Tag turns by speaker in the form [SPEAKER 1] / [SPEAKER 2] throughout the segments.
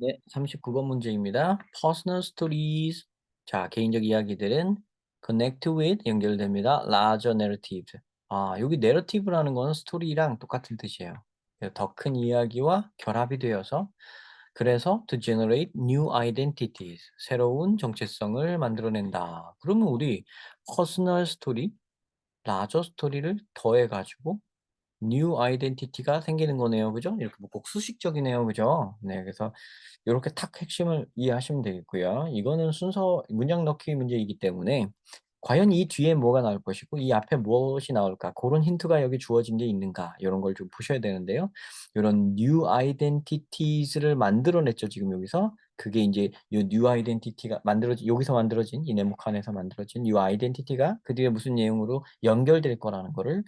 [SPEAKER 1] 네, 39번 문제입니다. Personal stories. 자, 개인적 이야기들은 connect with 연결됩니다. larger narrative. 아, 여기 narrative라는 거는 스토리랑 똑같은 뜻이에요. 더 큰 이야기와 결합이 되어서 그래서 to generate new identities. 새로운 정체성을 만들어낸다. 그러면 우리 personal story, larger story를 더해 가지고 new identity가 생기는 거네요. 그죠? 이렇게 뭐 꼭 수식적이네요. 그죠? 네. 그래서 요렇게 탁 핵심을 이해하시면 되겠고요. 이거는 순서 문장 넣기 문제이기 때문에 과연 이 뒤에 뭐가 나올 것이고 이 앞에 무엇이 나올까? 고런 힌트가 여기 주어진 게 있는가? 요런 걸 좀 보셔야 되는데요. 요런 new identities를 만들어 냈죠. 지금 여기서. 그게 인제 요 new identity가 만들어진 여기서 만들어진 이 네모 칸에서 만들어진 new identity가 그 뒤에 무슨 내용으로 연결될 거라는 거를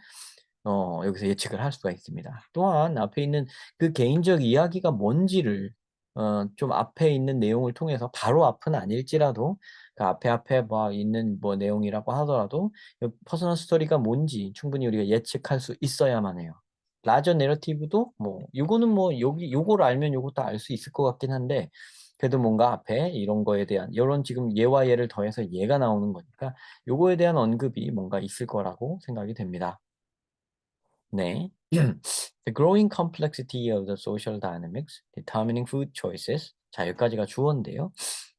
[SPEAKER 1] 어 여기서 예측을 할 수가 있습니다. 또한 앞에 있는 그 개인적 이야기가 뭔지를 어 좀 앞에 있는 내용을 통해서 바로 앞은 아닐지라도 그 앞에 앞에 뭐 있는 뭐 내용이라고 하더라도 요 퍼스널 스토리가 뭔지 충분히 우리가 예측할 수 있어야만 해요. 라저 내러티브도 뭐 요거는 뭐 여기 요거를 알면 요것도 알 수 있을 것 같긴 한데 그래도 뭔가 앞에 이런 거에 대한 요런 지금 얘와 얘를 더해서 얘가 나오는 거니까 요거에 대한 언급이 뭔가 있을 거라고 생각이 됩니다. 네. The growing complexity of the social dynamics determining food choices. 자, 여기까지가 주어인데요.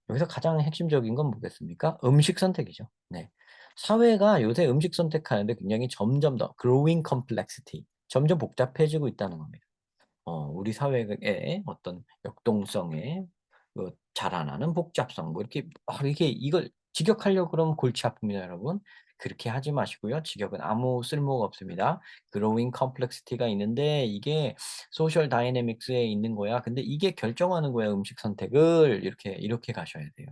[SPEAKER 1] 여기서 가장 핵심적인 건 뭐겠습니까? 음식 선택이죠. 네. 사회가 요새 음식 선택하는데 굉장히 점점 더 growing complexity, 점점 복잡해지고 있다는 겁니다. 어, 우리 사회의 어떤 역동성에 그 자라나는 복잡성, 뭐 이렇게 아, 이렇게 이걸 직역하려고 그러면 골치 아픕니다, 여러분. 그렇게 하지 마시고요. 직역은 아무 쓸모가 없습니다. growing complexity가 있는데 이게 social dynamics에 있는 거야. 근데 이게 결정하는 거야, 음식 선택을. 이렇게 이렇게 가셔야 돼요.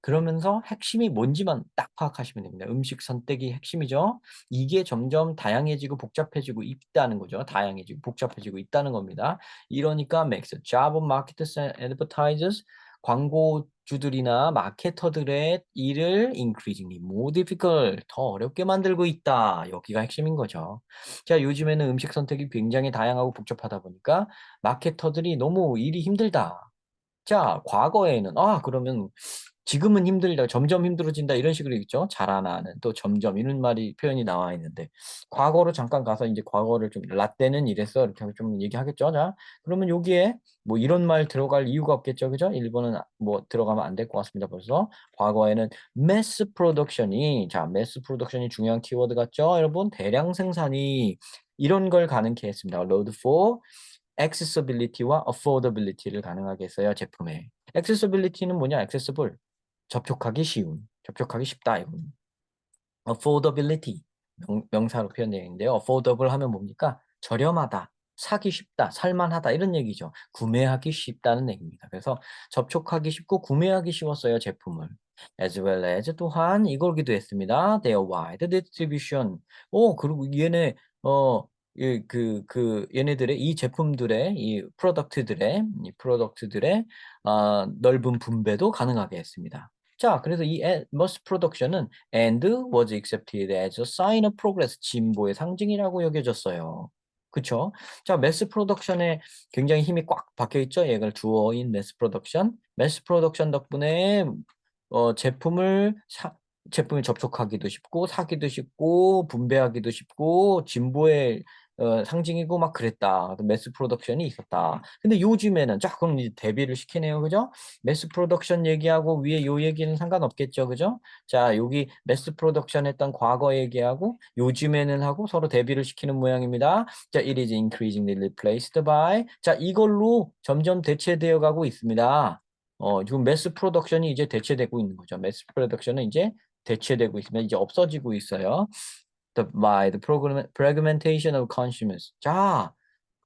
[SPEAKER 1] 그러면서 핵심이 뭔지만 딱 파악하시면 됩니다. 음식 선택이 핵심이죠. 이게 점점 다양해지고 복잡해지고 있다는 거죠. 다양해지고 복잡해지고 있다는 겁니다. 이러니까 makes the job of marketers and advertisers 광고주들이나 마케터들의 일을 increasingly more difficult 더 어렵게 만들고 있다. 여기가 핵심인 거죠. 자, 요즘에는 음식 선택이 굉장히 다양하고 복잡하다 보니까 마케터들이 너무 일이 힘들다. 자, 과거에는 아, 그러면 지금은 힘들다, 점점 힘들어진다 이런 식으로 있죠. 자라나는 또 점점 이런 말이 표현이 나와 있는데 과거로 잠깐 가서 이제 과거를 좀 라떼는 이랬어 이렇게 좀 얘기하겠죠. 자, 그러면 여기에 뭐 이런 말 들어갈 이유가 없겠죠, 그죠? 일본은 아, 뭐 들어가면 안 될 것 같습니다. 벌써 과거에는 매스 프로덕션이 자 매스 프로덕션이 중요한 키워드 같죠, 여러분? 대량 생산이 이런 걸 가능케 했습니다. load for accessibility와 affordability를 가능하게 했어요, 제품에. accessibility는 뭐냐? accessible 접촉하기 쉬운, 접촉하기 쉽다 이겁 affordability 명, 명사로 표현되어 있는데요. affordable 하면 뭡니까? 저렴하다, 사기 쉽다, 살만하다 이런 얘기죠. 구매하기 쉽다는 얘기입니다. 그래서 접촉하기 쉽고 구매하기 쉬웠어요 제품을. as well as 또한 이걸 기도 했습니다. their wide distribution. 오 그리고 얘네 어이그그 얘네들의 이 제품들의 이 프로덕트들의 이 프로덕트들의 아 넓은 분배도 가능하게 했습니다. 자, 그래서 이 mass production은 and was accepted as a sign of progress, 진보의 상징이라고 여겨졌어요. 그쵸? 자, mass production에 굉장히 힘이 꽉 박혀 있죠. 얘가 주어인 mass production. mass production 덕분에 어, 제품을 사, 제품을 접촉하기도 쉽고 사기도 쉽고 분배하기도 쉽고 진보의 어, 상징이고 막 그랬다. 매스 프로덕션이 있었다. 근데 요즘에는 자 그럼 이제 대비를 시키네요. 그죠? 매스 프로덕션 얘기하고 위에 요 얘기는 상관없겠죠. 그죠? 자, 여기 매스 프로덕션 했던 과거 얘기하고 요즘에는 하고 서로 대비를 시키는 모양입니다. 자, it is increasingly replaced by 자, 이걸로 점점 대체되어 가고 있습니다. 어, 지금 매스 프로덕션이 이제 대체되고 있는 거죠. 매스 프로덕션은 이제 대체되고 있으면 이제 없어지고 있어요. The, by the fragmentation of consumers. 자,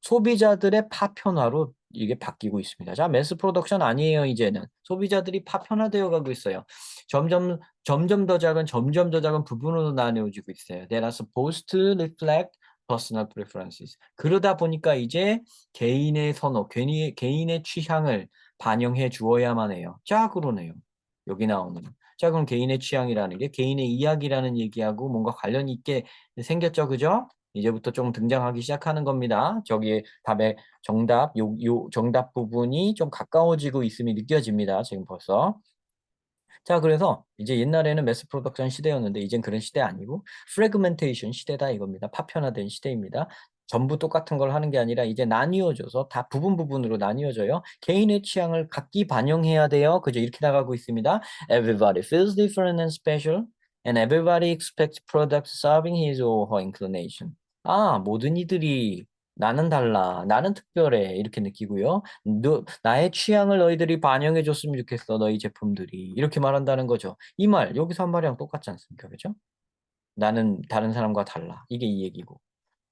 [SPEAKER 1] 소비자들의 파편화로 이게 바뀌고 있습니다. 자, 매스 프로덕션 아니에요, 이제는. 소비자들이 파편화되어 가고 있어요. 점점, 점점 더 작은, 점점 더 작은 부분으로 나뉘어지고 있어요. That are supposed to reflect personal preferences. 그러다 보니까 이제 개인의 선호, 개인의, 개인의 취향을 반영해 주어야만 해요. 자, 그러네요. 여기 나오는. 자, 그럼 개인의 취향이라는 게 개인의 이야기라는 얘기하고 뭔가 관련이 있게 생겼죠, 그죠? 이제부터 좀 등장하기 시작하는 겁니다. 저기에 답의 정답, 요, 요 정답 부분이 좀 가까워지고 있음이 느껴집니다. 지금 벌써. 자, 그래서 이제 옛날에는 매스 프로덕션 시대였는데 이젠 그런 시대 아니고 프래그멘테이션 시대다 이겁니다. 파편화된 시대입니다. 전부 똑같은 걸 하는 게 아니라 이제 나뉘어져서 다 부분 부분으로 나뉘어져요. 개인의 취향을 각기 반영해야 돼요. 그죠? 이렇게 나가고 있습니다. Everybody feels different and special and everybody expects products serving his or her inclination. 아, 모든 이들이 나는 달라. 나는 특별해. 이렇게 느끼고요. 너, 나의 취향을 너희들이 반영해 줬으면 좋겠어. 너희 제품들이. 이렇게 말한다는 거죠. 이 말, 여기서 한 말이랑 똑같지 않습니까? 그죠? 나는 다른 사람과 달라. 이게 이 얘기고.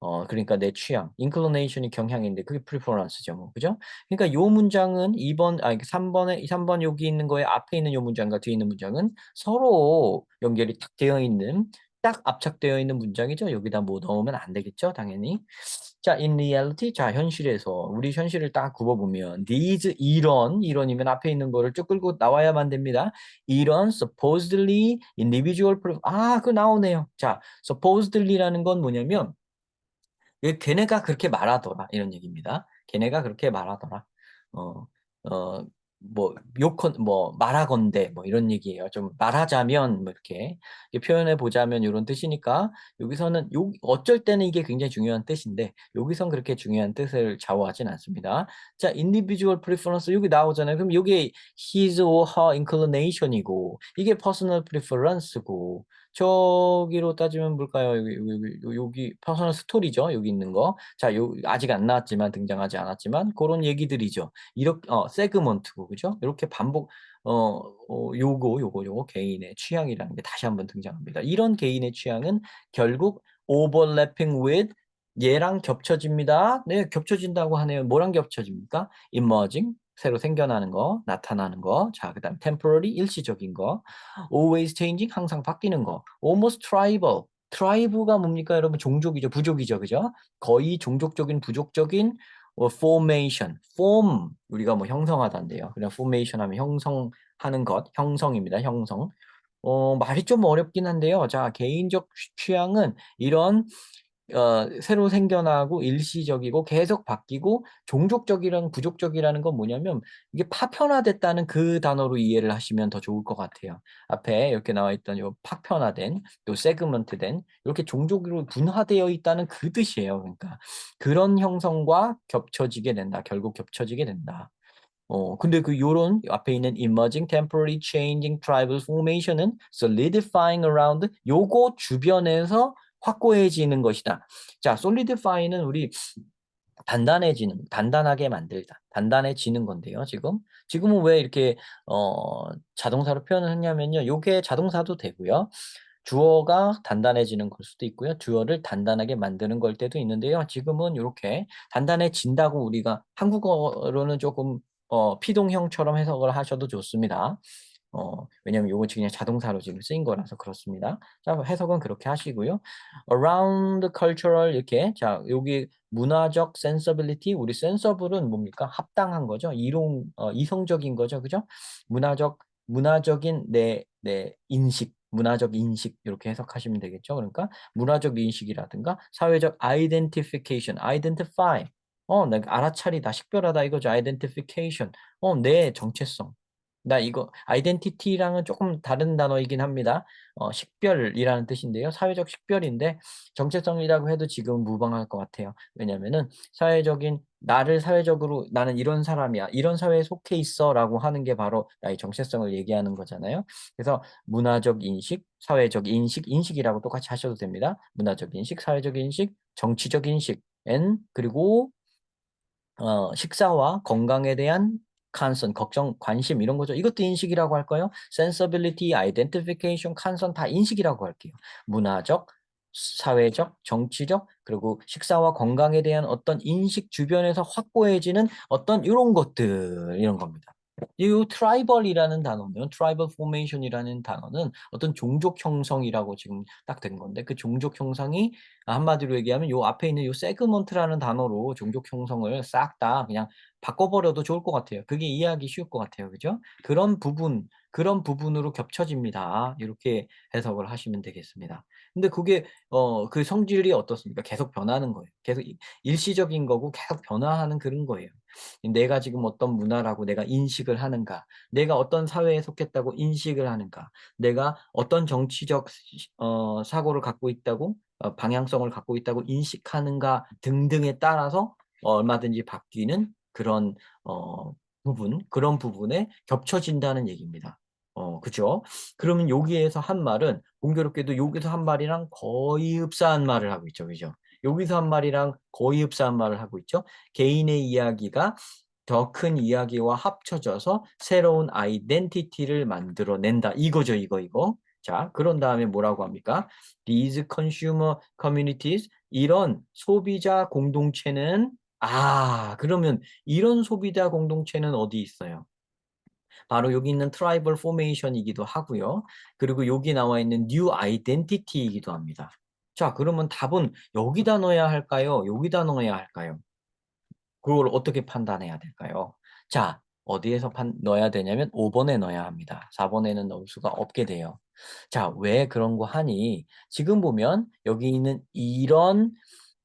[SPEAKER 1] 어, 그러니까 내 취향, inclination이 경향인데 그게 preference죠, 뭐, 그죠? 그러니까 요 문장은 2번, 아, 3번에, 3번 여기 있는 거에 앞에 있는 요 문장과 뒤에 있는 문장은 서로 연결이 딱 되어 있는, 딱 압착되어 있는 문장이죠. 여기다 뭐 넣으면 안 되겠죠, 당연히. 자, in reality, 자, 현실에서 우리 현실을 딱 굽어보면 these 이런 이런이면 앞에 있는 거를 쭉 끌고 나와야만 됩니다. 이런 supposedly individual pref- 아, 그 나오네요. 자, supposedly라는 건 뭐냐면 얘 걔네가 그렇게 말하더라 이런 얘기입니다. 걔네가 그렇게 말하더라. 어, 어, 뭐 요컨 뭐 말하건대 뭐 이런 얘기예요. 좀 말하자면 뭐 이렇게 표현해 보자면 이런 뜻이니까 여기서는 요 어쩔 때는 이게 굉장히 중요한 뜻인데 여기선 그렇게 중요한 뜻을 좌우하진 않습니다. 자, individual preference 여기 나오잖아요. 그럼 이게 his or her inclination이고 이게 personal preference고 저기로 따지면 뭘까요? 여기 여기 여기 퍼스널 스토리죠. 여기 있는 거. 자, 요 아직 안 나왔지만 등장하지 않았지만 그런 얘기들이죠. 이렇게 어 세그먼트고 그죠? 이렇게 반복 어, 어 요거 요거 요거 개인의 취향이라는 게 다시 한번 등장합니다. 이런 개인의 취향은 결국 overlapping with 얘랑 겹쳐집니다. 네, 겹쳐진다고 하네요. 뭐랑 겹쳐집니까? emerging 새로 생겨나는 거, 나타나는 거. 자, 그 다음 temporary 일시적인 거. always changing 항상 바뀌는 거. almost tribal. 트라이브가 뭡니까? 여러분 종족이죠. 부족이죠. 그죠? 거의 종족적인 부족적인 어, formation. form 우리가 뭐 형성하다인데요. 그냥 formation 하면 형성하는 것, 형성입니다. 형성. 어, 말이 좀 어렵긴 한데요. 자, 개인적 취향은 이런 어, 새로 생겨나고 일시적이고 계속 바뀌고 종족적이랑 부족적이라는 건 뭐냐면 이게 파편화됐다는 그 단어로 이해를 하시면 더 좋을 것 같아요. 앞에 이렇게 나와 있던 요 파편화된 또 세그먼트된 이렇게 종족으로 분화되어 있다는 그 뜻이에요. 그러니까 그런 형성과 겹쳐지게 된다. 결국 겹쳐지게 된다. 어, 근데 그 요런 앞에 있는 emerging, temporary, changing, tribal formation은 solidifying around 요거 주변에서 확고해지는 것이다. 자, solidify는 우리 단단해지는, 단단하게 만들다, 단단해지는 건데요. 지금 지금은 왜 이렇게 어, 자동사로 표현을 했냐면요. 요게 자동사도 되고요. 주어가 단단해지는 걸 수도 있고요. 주어를 단단하게 만드는 걸 때도 있는데요. 지금은 이렇게 단단해진다고 우리가 한국어로는 조금 어, 피동형처럼 해석을 하셔도 좋습니다. 어, 왜냐면 요거 그냥 자동사로 지금 쓰인 거라서 그렇습니다. 자, 해석은 그렇게 하시고요. around cultural 이렇게 자, 여기 문화적 sensibility 우리 sensible은 뭡니까? 합당한 거죠. 이동 어, 이성적인 거죠. 그죠? 문화적 문화적인 내 내 인식 문화적 인식 이렇게 해석하시면 되겠죠. 그러니까 문화적 인식이라든가 사회적 identification, identify 어, 내가 알아차리다, 식별하다 이거죠. identification. 어, 내 정체성. 나 이거 아이덴티티랑은 조금 다른 단어이긴 합니다. 어, 식별이라는 뜻인데요. 사회적 식별인데 정체성이라고 해도 지금 무방할 것 같아요. 왜냐면은 사회적인 나를 사회적으로 나는 이런 사람이야. 이런 사회에 속해 있어라고 하는 게 바로 나의 정체성을 얘기하는 거잖아요. 그래서 문화적 인식, 사회적 인식, 인식이라고 똑같이 하셔도 됩니다. 문화적 인식, 사회적 인식, 정치적 인식, N 그리고 어, 식사와 건강에 대한 concern, 걱정, 관심 이런 거죠. 이것도 인식이라고 할까요? sensibility, identification, concern 다 인식이라고 할게요. 문화적, 사회적, 정치적, 그리고 식사와 건강에 대한 어떤 인식 주변에서 확고해지는 어떤 이런 것들 이런 겁니다. 이 트라이벌이라는 단어는 트라이벌 포메이션이라는 단어는 어떤 종족 형성이라고 지금 딱 된 건데 그 종족 형성이 한마디로 얘기하면 요 앞에 있는 요 세그먼트라는 단어로 종족 형성을 싹 다 그냥 바꿔버려도 좋을 것 같아요. 그게 이해하기 쉬울 것 같아요. 그죠? 그런 부분, 그런 부분으로 겹쳐집니다. 이렇게 해석을 하시면 되겠습니다. 근데 그게 어 그 성질이 어떻습니까? 계속 변하는 거예요. 계속 이 일시적인 거고 계속 변화하는 그런 거예요. 내가 지금 어떤 문화라고 내가 인식을 하는가, 내가 어떤 사회에 속했다고 인식을 하는가, 내가 어떤 정치적 시어 사고를 갖고 있다고 어 방향성을 갖고 있다고 인식하는가 등등에 따라서 얼마든지 바뀌는 그런 어 부분, 그런 부분에 겹쳐진다는 얘기입니다. 어 그죠? 그러면 여기에서 한 말은 공교롭게도 여기서 한 말이랑 거의 흡사한 말을 하고 있죠. 그죠? 여기서 한 말이랑 거의 흡사한 말을 하고 있죠. 개인의 이야기가 더 큰 이야기와 합쳐져서 새로운 아이덴티티를 만들어낸다. 이거죠, 이거, 이거. 자, 그런 다음에 뭐라고 합니까? These consumer communities, 이런 소비자 공동체는 아, 그러면 이런 소비자 공동체는 어디 있어요? 바로 여기 있는 트라이벌 포메이션이기도 하고요. 그리고 여기 나와 있는 뉴 아이덴티티이기도 합니다. 자, 그러면 답은 여기다 넣어야 할까요? 여기다 넣어야 할까요? 그걸 어떻게 판단해야 될까요? 자, 어디에서 판, 넣어야 되냐면 5번에 넣어야 합니다. 4번에는 넣을 수가 없게 돼요. 자, 왜 그런 거 하니? 지금 보면 여기 있는 이런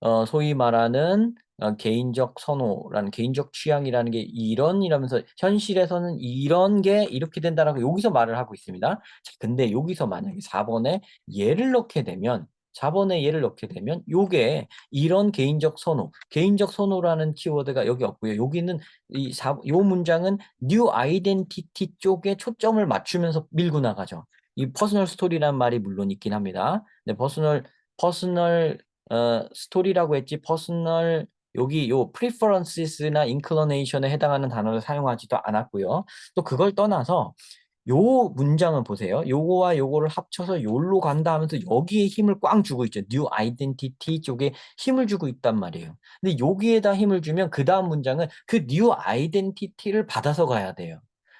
[SPEAKER 1] 어, 소위 말하는 어, 개인적 선호라는 개인적 취향이라는 게 이런 이라면서 현실에서는 이런 게 이렇게 된다라고 여기서 말을 하고 있습니다. 자, 근데 여기서 만약에 4번에 예를 넣게 되면 4번에 예를 넣게 되면 요게 이런 개인적 선호, 개인적 선호라는 키워드가 여기 없고요. 여기는 이 사, 요 문장은 new identity 쪽에 초점을 맞추면서 밀고 나가죠. 이 퍼스널 스토리라는 말이 물론 있긴 합니다. 근데 퍼스널 퍼스널 어, 스토리라고 했지 퍼스널 여기 요 preferences나 inclination에 해당하는 단어를 사용하지도 않았고요. 또 그걸 떠나서 요 문장을 보세요. 요거와 요거를 합쳐서 요로 간다 하면서 여기에 힘을 꽝 주고 있죠. new identity 쪽에 힘을 주고 있단 말이에요. 근데 여기에다 힘을 주면 그 다음 문장은 그 new identity를 받아서 가야 돼요.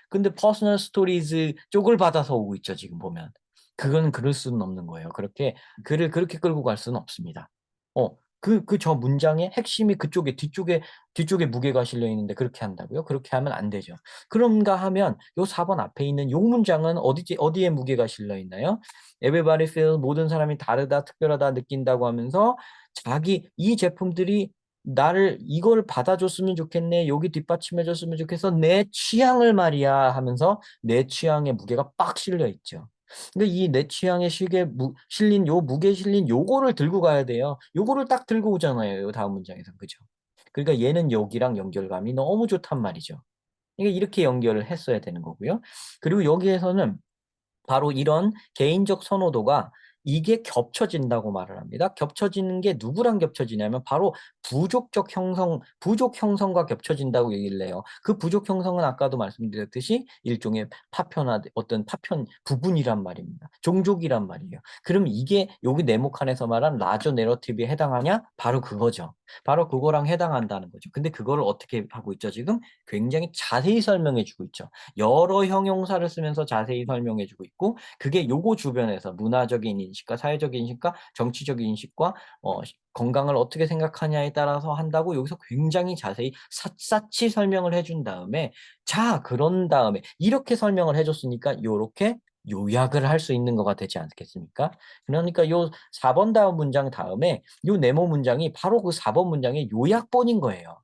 [SPEAKER 1] 근데 personal stories 쪽을 받아서 오고 있죠. 지금 보면. 그건 그럴 수는 없는 거예요. 그렇게 글을 그렇게 끌고 갈 수는 없습니다. 어, 그 그 저 문장의 핵심이 그쪽에 뒤쪽에 뒤쪽에 무게가 실려 있는데 그렇게 한다고요? 그렇게 하면 안 되죠. 그런가 하면 요 4번 앞에 있는 요 문장은 어디지 어디에 무게가 실려 있나요? Everybody feel 모든 사람이 다르다, 특별하다 느낀다고 하면서 자기 이 제품들이 나를 이걸 받아줬으면 좋겠네. 여기 뒷받침해줬으면 좋겠어. 내 취향을 말이야 하면서 내 취향의 무게가 빡 실려 있죠. 근데 이 내 취향의 시계 무, 실린 요 무게 실린 요거를 들고 가야 돼요. 요거를 딱 들고 오잖아요. 요 다음 문장에서 그죠? 그러니까 얘는 여기랑 연결감이 너무 좋단 말이죠. 그러니까 이렇게 연결을 했어야 되는 거고요. 그리고 여기에서는 바로 이런 개인적 선호도가 이게 겹쳐진다고 말을 합니다. 겹쳐지는 게 누구랑 겹쳐지냐면 바로 부족적 형성, 부족 형성과 겹쳐진다고 얘기를 해요. 그 부족 형성은 아까도 말씀드렸듯이 일종의 파편화, 어떤 파편 부분이란 말입니다. 종족이란 말이에요. 그럼 이게 여기 네모칸에서 말한 라저 내러티브에 해당하냐? 바로 그거죠. 바로 그거랑 해당한다는 거죠. 근데 그거를 어떻게 하고 있죠, 지금? 굉장히 자세히 설명해 주고 있죠. 여러 형용사를 쓰면서 자세히 설명해 주고 있고, 그게 요거 주변에서 문화적인 인식과 사회적인 인식과 정치적인 인식과 어, 건강을 어떻게 생각하냐에 따라서 한다고 여기서 굉장히 자세히 샅샅이 설명을 해준 다음에 자 그런 다음에 이렇게 설명을 해줬으니까 요렇게 요약을 할 수 있는 거가 되지 않겠습니까? 그러니까 요 4번 다음 문장 다음에 요 네모 문장이 바로 그 4번 문장의 요약본인 거예요.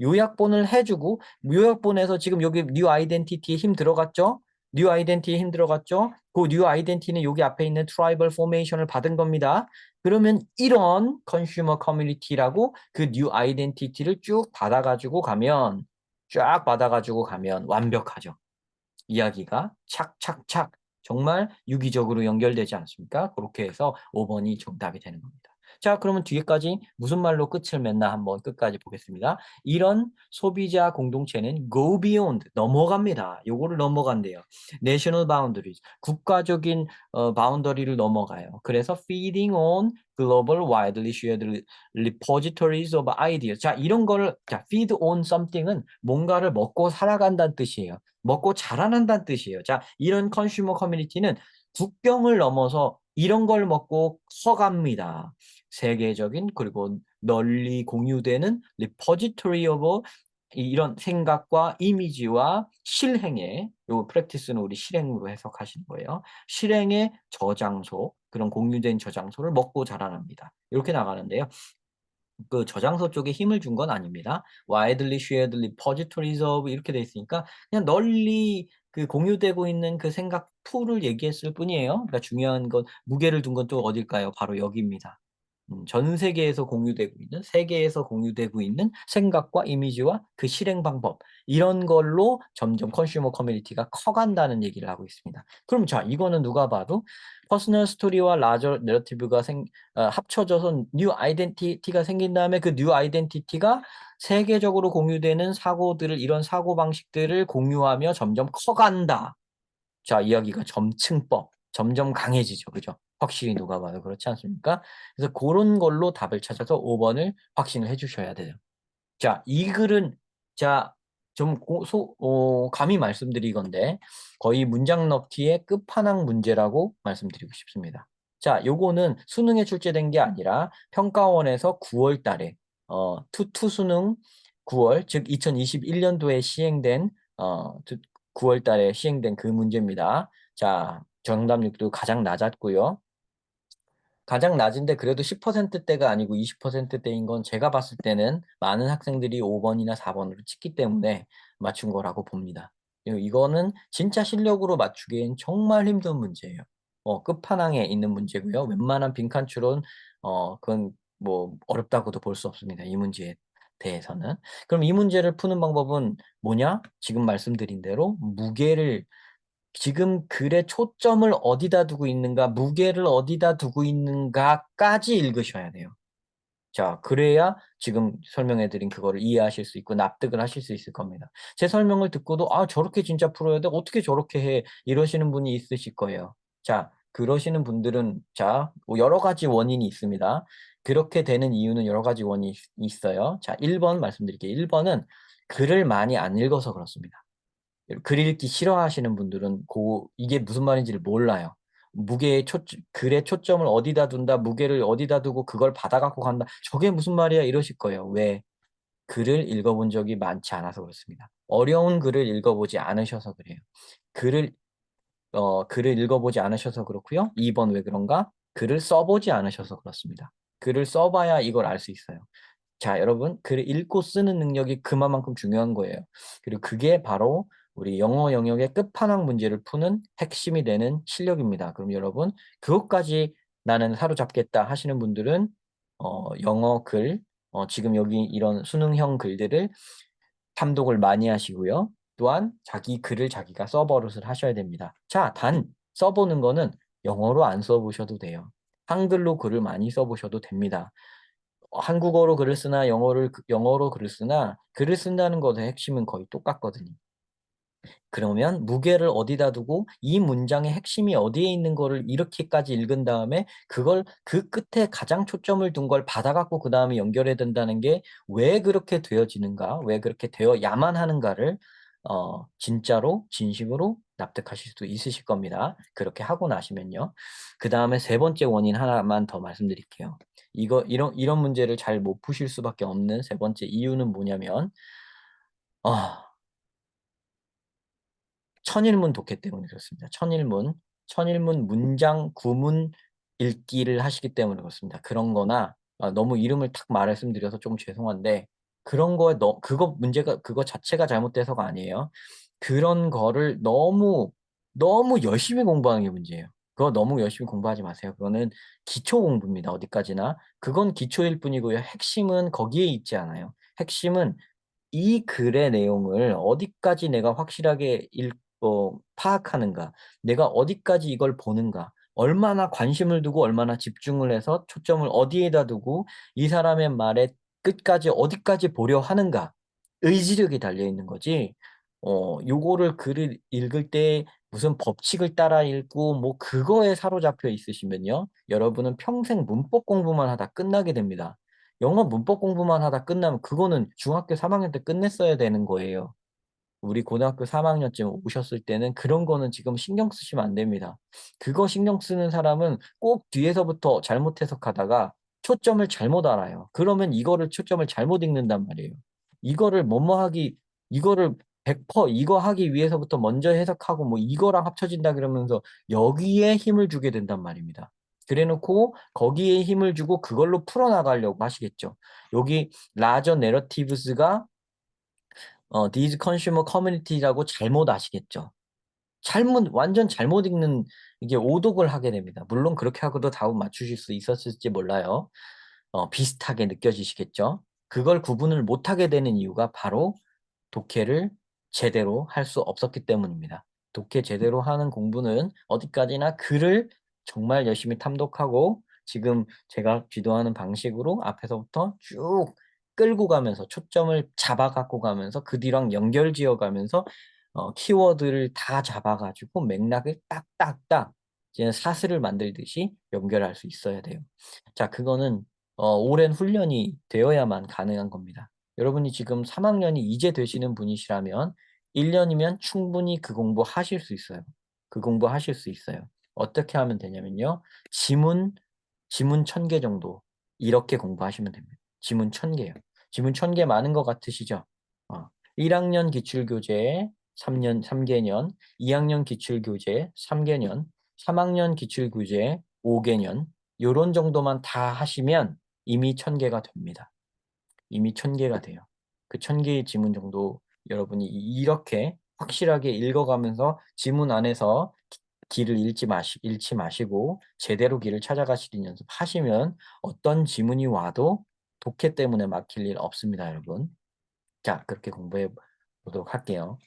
[SPEAKER 1] 요약본을 해주고 요약본에서 지금 여기 뉴 아이덴티티에 힘 들어갔죠? 뉴 아이덴티티에 힘 들어갔죠? 그 뉴 아이덴티티는 여기 앞에 있는 트라이벌 포메이션을 받은 겁니다. 그러면 이런 컨슈머 커뮤니티라고 그 뉴 아이덴티티를 쭉 받아가지고 가면 쫙 받아가지고 가면 완벽하죠. 이야기가 착착착 정말 유기적으로 연결되지 않습니까? 그렇게 해서 5번이 정답이 되는 겁니다. 자, 그러면 뒤에까지 무슨 말로 끝을 맺나 한번 끝까지 보겠습니다. 이런 소비자 공동체는 go beyond, 넘어갑니다. 요거를 넘어간대요. national boundaries, 국가적인 어, 바운더리를 넘어가요. 그래서 feeding on global widely shared repositories of ideas. 자, 이런 거를 자, feed on something은 뭔가를 먹고 살아간다는 뜻이에요. 먹고 자라난다는 뜻이에요. 자, 이런 컨슈머 커뮤니티는 국경을 넘어서 이런 걸 먹고 커갑니다. 세계적인 그리고 널리 공유되는 리포지토리 오브 이런 생각과 이미지와 실행의 요 프랙티스는 우리 실행으로 해석하시는 거예요. 실행의 저장소 그런 공유된 저장소를 먹고 자라납니다. 이렇게 나가는데요. 그 저장소 쪽에 힘을 준 건 아닙니다. widely shared repositories of 이렇게 돼 있으니까 그냥 널리 그 공유되고 있는 그 생각 풀을 얘기했을 뿐이에요. 그러니까 중요한 건 무게를 둔 건 또 어딜까요? 바로 여기입니다. 음, 전 세계에서 공유되고 있는 세계에서 공유되고 있는 생각과 이미지와 그 실행 방법 이런 걸로 점점 컨슈머 커뮤니티가 커간다는 얘기를 하고 있습니다. 그럼 자 이거는 누가 봐도 퍼스널 스토리와 라저 내러티브가 생, 어, 합쳐져서 뉴 아이덴티티가 생긴 다음에 그 뉴 아이덴티티가 세계적으로 공유되는 사고들을 이런 사고 방식들을 공유하며 점점 커간다. 자 이야기가 점층법 점점 강해지죠. 그죠? 확실히 누가 봐도 그렇지 않습니까? 그래서 그런 걸로 답을 찾아서 5번을 확신을 해 주셔야 돼요. 자, 이 글은 자, 좀 고, 소, 어, 감히 말씀드리건데 거의 문장 넣기의 끝판왕 문제라고 말씀드리고 싶습니다. 자, 요거는 수능에 출제된 게 아니라 평가원에서 9월 달에 어, 투투 수능 9월 즉 2021년도에 시행된 어, 9월 달에 시행된 그 문제입니다. 자, 정답률도 가장 낮았고요. 가장 낮은데 그래도 10%대가 아니고 20%대인 건 제가 봤을 때는 많은 학생들이 5번이나 4번으로 찍기 때문에 맞춘 거라고 봅니다. 이거는 진짜 실력으로 맞추기엔 정말 힘든 문제예요. 어, 끝판왕에 있는 문제고요. 웬만한 빈칸 추론 어, 그건 뭐 어렵다고도 볼 수 없습니다. 이 문제에 대해서는. 그럼 이 문제를 푸는 방법은 뭐냐? 지금 말씀드린 대로 무게를 지금 글의 초점을 어디다 두고 있는가, 무게를 어디다 두고 있는가까지 읽으셔야 돼요. 자, 그래야 지금 설명해드린 그거를 이해하실 수 있고 납득을 하실 수 있을 겁니다. 제 설명을 듣고도 아 저렇게 진짜 풀어야 돼? 어떻게 저렇게 해? 이러시는 분이 있으실 거예요. 자, 그러시는 분들은 자 여러 가지 원인이 있습니다. 그렇게 되는 이유는 여러 가지 원인이 있어요. 자, 1번 말씀드릴게요. 1번은 글을 많이 안 읽어서 그렇습니다. 글 읽기 싫어하시는 분들은 고 이게 무슨 말인지를 몰라요. 무게의 초 글의 초점을 어디다 둔다, 무게를 어디다 두고 그걸 받아 갖고 간다. 저게 무슨 말이야 이러실 거예요. 왜? 글을 읽어본 적이 많지 않아서 그렇습니다. 어려운 글을 읽어보지 않으셔서 그래요. 글을 어, 글을 읽어보지 않으셔서 그렇고요. 2번 왜 그런가? 글을 써보지 않으셔서 그렇습니다. 글을 써봐야 이걸 알 수 있어요. 자, 여러분, 글을 읽고 쓰는 능력이 그만큼 중요한 거예요. 그리고 그게 바로 우리 영어 영역의 끝판왕 문제를 푸는 핵심이 되는 실력입니다. 그럼 여러분 그것까지 나는 사로잡겠다 하시는 분들은 어, 영어 글, 어, 지금 여기 이런 수능형 글들을 탐독을 많이 하시고요. 또한 자기 글을 자기가 써버릇을 하셔야 됩니다. 자, 단 써보는 거는 영어로 안 써보셔도 돼요. 한글로 글을 많이 써보셔도 됩니다. 한국어로 글을 쓰나 영어를 영어로 글을 쓰나 글을 쓴다는 것의 핵심은 거의 똑같거든요. 그러면 무게를 어디다 두고 이 문장의 핵심이 어디에 있는 거를 이렇게까지 읽은 다음에 그걸 그 끝에 가장 초점을 둔 걸 받아갖고 그 다음에 연결해야 된다는 게 왜 그렇게 되어지는가, 왜 그렇게 되어야만 하는가를 어, 진짜로 진심으로 납득하실 수 있으실 겁니다. 그렇게 하고 나시면요. 그 다음에 세 번째 원인 하나만 더 말씀드릴게요. 이거 이런 이런 문제를 잘 못 푸실 수밖에 없는 세 번째 이유는 뭐냐면 어, 천일문 독해 때문에 그렇습니다. 천일문, 천일문 문장 구문 읽기를 하시기 때문에 그렇습니다. 그런 거나 아, 너무 이름을 탁 말씀드려서 좀 죄송한데 그런 거에 너 그거 문제가 그거 자체가 잘못돼서가 아니에요. 그런 거를 너무 너무 열심히 공부하는 게 문제예요. 그거 너무 열심히 공부하지 마세요. 그거는 기초 공부입니다. 어디까지나. 그건 기초일 뿐이고요. 핵심은 거기에 있지 않아요. 핵심은 이 글의 내용을 어디까지 내가 확실하게 읽, 어, 파악하는가, 내가 어디까지 이걸 보는가, 얼마나 관심을 두고 얼마나 집중을 해서 초점을 어디에다 두고 이 사람의 말에 끝까지 어디까지 보려 하는가 의지력이 달려 있는 거지. 어, 요거를 글을 읽을 때 무슨 법칙을 따라 읽고 뭐 그거에 사로잡혀 있으시면요. 여러분은 평생 문법 공부만 하다 끝나게 됩니다. 영어 문법 공부만 하다 끝나면 그거는 중학교 3학년 때 끝냈어야 되는 거예요. 우리 고등학교 3학년쯤 오셨을 때는 그런 거는 지금 신경 쓰시면 안 됩니다. 그거 신경 쓰는 사람은 꼭 뒤에서부터 잘못 해석하다가 초점을 잘못 알아요. 그러면 이거를 초점을 잘못 읽는단 말이에요. 이거를 뭐뭐 하기, 이거를 100% 이거 하기 위해서부터 먼저 해석하고 뭐 이거랑 합쳐진다 그러면서 여기에 힘을 주게 된단 말입니다. 그래 놓고 거기에 힘을 주고 그걸로 풀어나가려고 하시겠죠. 여기 larger narratives가 어, these consumer community라고 잘못 아시겠죠. 잘못 완전 잘못 읽는 이게 오독을 하게 됩니다. 물론 그렇게 하고도 답은 맞추실 수 있었을지 몰라요. 어, 비슷하게 느껴지시겠죠. 그걸 구분을 못하게 되는 이유가 바로 독해를 제대로 할 수 없었기 때문입니다. 독해 제대로 하는 공부는 어디까지나 글을 정말 열심히 탐독하고 지금 제가 지도하는 방식으로 앞에서부터 쭉 끌고 가면서 초점을 잡아 갖고 가면서 그 뒤랑 연결 지어 가면서 어, 키워드를 다 잡아 가지고 맥락을 딱딱딱 이제 사슬을 만들듯이 연결할 수 있어야 돼요. 자, 그거는 어, 오랜 훈련이 되어야만 가능한 겁니다. 여러분이 지금 3학년이 이제 되시는 분이시라면 1년이면 충분히 그 공부 하실 수 있어요. 그 공부 하실 수 있어요. 어떻게 하면 되냐면요. 지문 지문 1000개 정도 이렇게 공부하시면 됩니다. 지문 1000개요. 지문 1000개 많은 것 같으시죠? 어, 1학년 기출교재 3년 3개년, 2학년 기출 교재 3개년, 3학년 기출 교재 5개년 요런 정도만 다 하시면 이미 1000개가 됩니다. 이미 1000개가 돼요. 그 1000개의 지문 정도 여러분이 이렇게 확실하게 읽어가면서 지문 안에서 길을 잃지 마시, 잃지 마시고 제대로 길을 찾아가시는 연습하시면 어떤 지문이 와도 독해 때문에 막힐 일 없습니다, 여러분. 자, 그렇게 공부해 보도록 할게요.